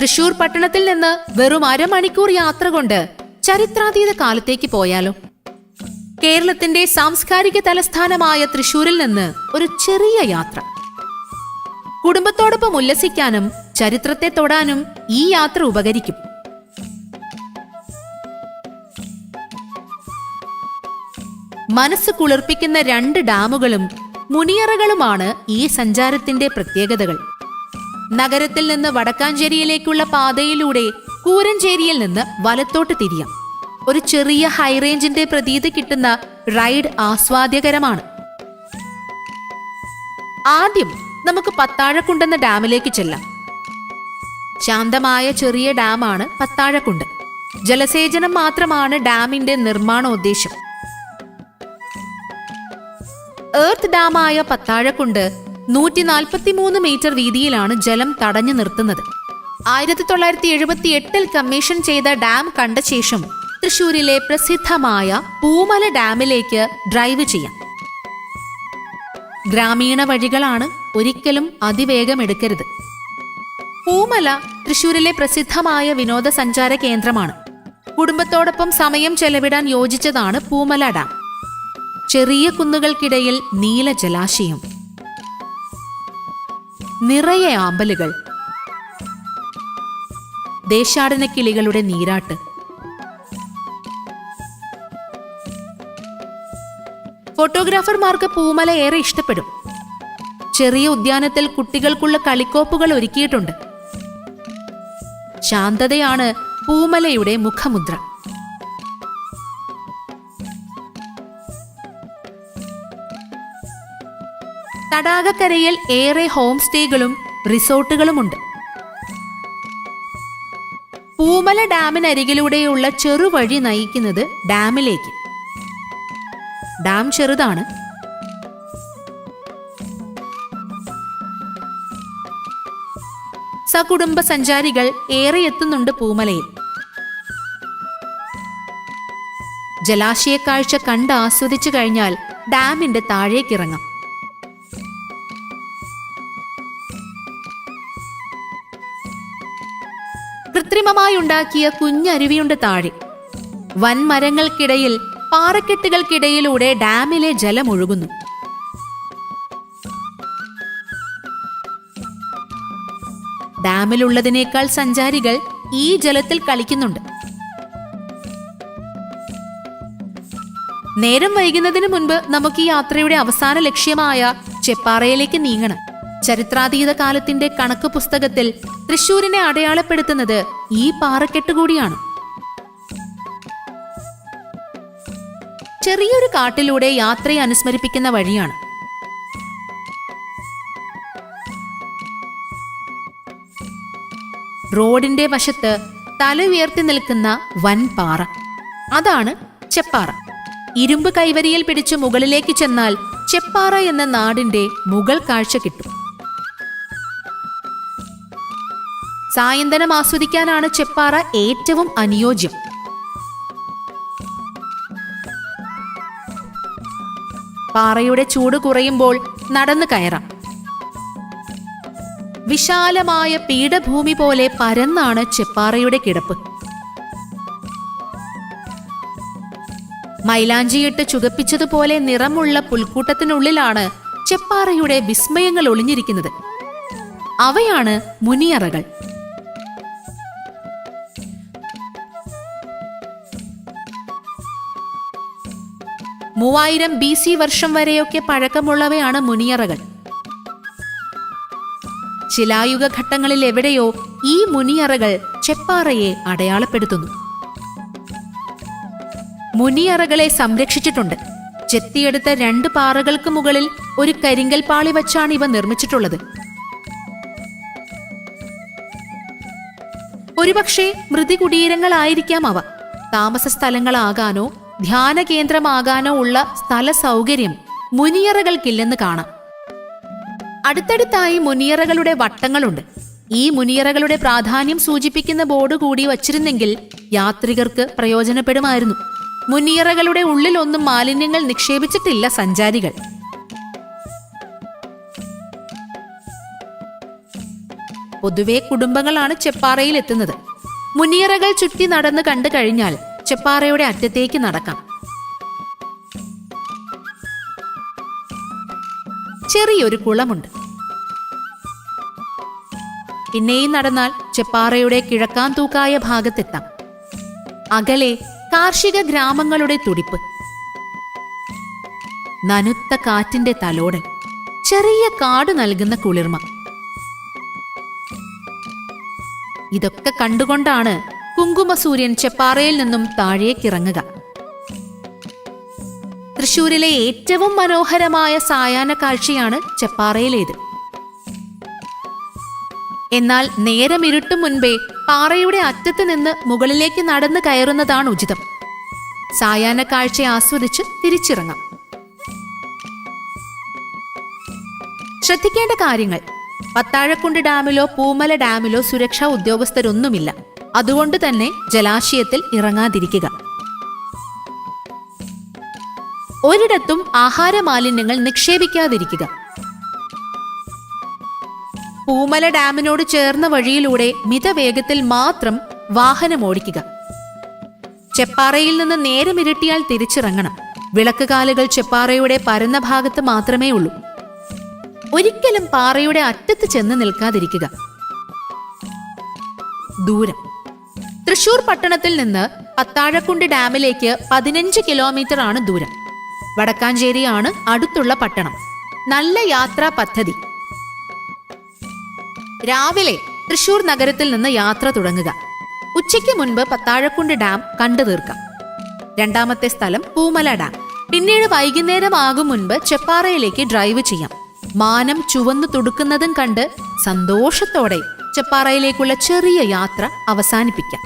തൃശൂർ പട്ടണത്തിൽ നിന്ന് വെറും അരമണിക്കൂർ യാത്ര കൊണ്ട് ചരിത്രാതീത കാലത്തേക്ക് പോയാലോ? കേരളത്തിന്റെ സാംസ്കാരിക തലസ്ഥാനമായ തൃശൂരിൽ നിന്ന് ഒരു ചെറിയ യാത്ര. കുടുംബത്തോടൊപ്പം ഉല്ലസിക്കാനും ചരിത്രത്തെ തൊടാനും ഈ യാത്ര ഉപകരിക്കും. മനസ്സ് കുളിർപ്പിക്കുന്ന രണ്ട് ഡാമുകളും മുനിയറകളുമാണ് ഈ സഞ്ചാരത്തിന്റെ പ്രത്യേകതകൾ. നഗരത്തിൽ നിന്ന് വടക്കാഞ്ചേരിയിലേക്കുള്ള പാതയിലൂടെ കൂരഞ്ചേരിയിൽ നിന്ന് വലത്തോട്ട് തിരിയാം. ഒരു ചെറിയ ഹൈറേഞ്ചിന്റെ പ്രതീതി കിട്ടുന്ന റൈഡ് ആസ്വാദ്യകരമാണ്. ആദ്യം നമുക്ക് പത്താഴക്കുണ്ടെന്ന ഡാമിലേക്ക് ചെല്ലാം. ശാന്തമായ ചെറിയ ഡാമാണ് പത്താഴക്കുണ്ട്. ജലസേചനം മാത്രമാണ് ഡാമിന്റെ നിർമ്മാണോദ്ദേശം. ഏർത്ത് ഡാമായ പത്താഴക്കുണ്ട് നൂറ്റി നാൽപ്പത്തിമൂന്ന് മീറ്റർ വീതിയിലാണ് ജലം തടഞ്ഞു നിർത്തുന്നത്. ആയിരത്തി തൊള്ളായിരത്തി എഴുപത്തി എട്ടിൽ കമ്മീഷൻ ചെയ്ത ഡാം കണ്ട ശേഷം തൃശൂരിലെ പ്രസിദ്ധമായ പൂമല ഡാമിലേക്ക് ഡ്രൈവ് ചെയ്യാം. ഗ്രാമീണ വഴികളാണ് ഒരിക്കലും അതിവേഗം എടുക്കരുത്. പൂമല തൃശൂരിലെ പ്രസിദ്ധമായ വിനോദസഞ്ചാര കേന്ദ്രമാണ്. കുടുംബത്തോടൊപ്പം സമയം ചെലവിടാൻ യോജിച്ചതാണ് പൂമല ഡാം. ചെറിയ കുന്നുകൾക്കിടയിൽ നീല ജലാശയം. നിറയെ ആമ്പലുകൾ. ദേശാടന കിളികളുടെ നീരാട്ട്. ഫോട്ടോഗ്രാഫർമാർക്ക് പൂമല ഏറെ ഇഷ്ടപ്പെടും. ചെറിയ ഉദ്യാനത്തിൽ കുട്ടികൾക്കുള്ള കളിക്കോപ്പുകൾ ഒരുക്കിയിട്ടുണ്ട്. ശാന്തതയാണ് പൂമലയുടെ മുഖമുദ്ര. തടാകക്കരയിൽ ഏറെ ഹോം സ്റ്റേകളും റിസോർട്ടുകളുമുണ്ട്. പൂമല ഡാമിനരികിലൂടെയുള്ള ചെറുവഴി നയിക്കുന്നത് ഡാമിലേക്ക്. ഡാം ചെറുതാണ്. സകുടുംബ സഞ്ചാരികൾ ഏറെ എത്തുന്നുണ്ട് പൂമലയിൽ. ജലാശയക്കാഴ്ച കണ്ട് ആസ്വദിച്ചു കഴിഞ്ഞാൽ ഡാമിന്റെ താഴേക്കിറങ്ങാം. കൃത്രിമമായി ഉണ്ടാക്കിയ കുഞ്ഞരുവിയുണ്ട് താഴെ. വൻമരങ്ങൾക്കിടയിൽ പാറക്കെട്ടുകൾക്കിടയിലൂടെ ഡാമിലെ ജലം ഒഴുകുന്നു. ഡാമിലുള്ളതിനേക്കാൾ സഞ്ചാരികൾ ഈ ജലത്തിൽ കളിക്കുന്നുണ്ട്. നേരം വൈകുന്നതിന് മുൻപ് നമുക്ക് ഈ യാത്രയുടെ അവസാന ലക്ഷ്യമായ ചെപ്പാറയിലേക്ക് നീങ്ങണം. ചരിത്രാതീത കാലത്തിന്റെ കണക്ക് പുസ്തകത്തിൽ തൃശൂരിനെ അടയാളപ്പെടുത്തുന്നത് ഈ പാറക്കെട്ട് കൂടിയാണ്. ചെറിയൊരു കാട്ടിലൂടെ യാത്രയെ അനുസ്മരിപ്പിക്കുന്ന വഴിയാണ്. റോഡിന്റെ വശത്ത് തല ഉയർത്തി നിൽക്കുന്ന വൻ പാറ. അതാണ് ചെപ്പാറ. ഇരുമ്പ് കൈവരിയിൽ പിടിച്ച് മുകളിലേക്ക് ചെന്നാൽ ചെപ്പാറ എന്ന നാടിന്റെ മുഗൾ കാഴ്ച കിട്ടും. സായന്തനം ആസ്വദിക്കാനാണ് ചെപ്പാറ ഏറ്റവും അനുയോജ്യം. പാറയുടെ ചൂട് കുറയുമ്പോൾ നടന്നു കയറാം. വിശാലമായ പീഠഭൂമി പോലെ പരന്നാണ് ചെപ്പാറയുടെ കിടപ്പ്. മൈലാഞ്ചിയിട്ട് ചുകപ്പിച്ചതുപോലെ നിറമുള്ള പുൽക്കൂട്ടത്തിനുള്ളിലാണ് ചെപ്പാറയുടെ വിസ്മയങ്ങൾ ഒളിഞ്ഞിരിക്കുന്നത്. അവയാണ് മുനിയറകൾ. മൂവായിരം ബി സി വർഷം വരെയൊക്കെ പഴക്കമുള്ളവയാണ് മുനിയറകൾ. ശിലായുഗ ഘട്ടങ്ങളിൽ എവിടെയോ ഈ മുനിയറകൾ ചെപ്പാറയെ അടയാളപ്പെടുത്തുന്നു. മുനിയറകളെ സംരക്ഷിച്ചിട്ടുണ്ട്. ചെത്തിയെടുത്ത രണ്ട് പാറകൾക്ക് മുകളിൽ ഒരു കരിങ്കൽ പാളി വച്ചാണ് ഇവ നിർമ്മിച്ചിട്ടുള്ളത്. ഒരുപക്ഷെ മൃതികുടീരങ്ങളായിരിക്കാം അവ. താമസ സ്ഥലങ്ങളാകാനോ ധ്യാന കേന്ദ്രമാകാനോ ഉള്ള സ്ഥല സൗകര്യം മുനിയറകൾക്കില്ലെന്ന് കാണാം. അടുത്തടുത്തായി മുനിയറകളുടെ വട്ടങ്ങളുണ്ട്. ഈ മുനിയറകളുടെ പ്രാധാന്യം സൂചിപ്പിക്കുന്ന ബോർഡ് കൂടി വച്ചിരുന്നെങ്കിൽ യാത്രികർക്ക് പ്രയോജനപ്പെടുമായിരുന്നു. മുനിയറകളുടെ ഉള്ളിലൊന്നും മാലിന്യങ്ങൾ നിക്ഷേപിച്ചിട്ടില്ല സഞ്ചാരികൾ. പൊതുവെ കുടുംബങ്ങളാണ് ചെപ്പാറയിൽ എത്തുന്നത് മുനിയറകൾ ചുറ്റി നടന്നു കണ്ടു കഴിഞ്ഞാൽ ചെപ്പാറയുടെ അറ്റത്തേക്ക് നടക്കാം. ചെറിയൊരു കുളമുണ്ട്. പിന്നെയും നടന്നാൽ ചെപ്പാറയുടെ കിഴക്കാൻ തൂക്കായ ഭാഗത്തെത്താം. അകലെ കാർഷിക ഗ്രാമങ്ങളുടെ തുടിപ്പ്. നനുത്ത കാറ്റിന്റെ തലോടൻ ചെറിയ കാട് നൽകുന്ന കുളിർമ. ഇതൊക്കെ കണ്ടുകൊണ്ടാണ് കുങ്കുമസൂര്യൻ ചെപ്പാറയിൽ നിന്നും താഴേക്കിറങ്ങുക. തൃശൂരിലെ ഏറ്റവും മനോഹരമായ സായാഹ്ന കാഴ്ചയാണ് ചെപ്പാറയിലേത്. എന്നാൽ നേരം ഇരുട്ടും മുൻപേ പാറയുടെ അറ്റത്ത് നിന്ന് മുകളിലേക്ക് നടന്നു കയറുന്നതാണ് ഉചിതം. സായാഹ്ന കാഴ്ച ആസ്വദിച്ച് തിരിച്ചിറങ്ങാം. ശ്രദ്ധിക്കേണ്ട കാര്യങ്ങൾ. പത്താഴക്കുണ്ട് ഡാമിലോ പൂമല ഡാമിലോ സുരക്ഷാ ഉദ്യോഗസ്ഥരൊന്നുമില്ല. അതുകൊണ്ട് തന്നെ ജലാശയത്തിൽ ഇറങ്ങാതിരിക്കുക. ഒരിടത്തും ആഹാര മാലിന്യങ്ങൾ നിക്ഷേപിക്കാതിരിക്കുക. പൂമല ഡാമിനോട് ചേർന്ന വഴിയിലൂടെ മിതവേഗത്തിൽ മാത്രം വാഹനം ഓടിക്കുക. ചെപ്പാറയിൽ നിന്ന് നേരം ഇരട്ടിയാൽ തിരിച്ചിറങ്ങണം. വിളക്കുകാലുകൾ ചെപ്പാറയുടെ പരന്ന ഭാഗത്ത് മാത്രമേ ഉള്ളൂ. ഒരിക്കലും പാറയുടെ അറ്റത്ത് ചെന്ന് നിൽക്കാതിരിക്കുക. ദൂരം. തൃശൂർ പട്ടണത്തിൽ നിന്ന് പത്താഴക്കുണ്ട് ഡാമിലേക്ക് പതിനഞ്ച് കിലോമീറ്റർ ആണ് ദൂരം. വടക്കാഞ്ചേരിയാണ് അടുത്തുള്ള പട്ടണം. നല്ല യാത്രാ പദ്ധതി. രാവിലെ തൃശൂർ നഗരത്തിൽ നിന്ന് യാത്ര തുടങ്ങുക. ഉച്ചയ്ക്ക് മുൻപ് പത്താഴക്കുണ്ട് ഡാം കണ്ടു തീർക്കാം. രണ്ടാമത്തെ സ്ഥലം പൂമല ഡാം. പിന്നീട് വൈകുന്നേരം ആകും മുൻപ് ചെപ്പാറയിലേക്ക് ഡ്രൈവ് ചെയ്യാം. മാനം ചുവന്നു തുടുക്കുന്നതും കണ്ട് സന്തോഷത്തോടെ ചെപ്പാറയിലേക്കുള്ള ചെറിയ യാത്ര അവസാനിപ്പിക്കാം.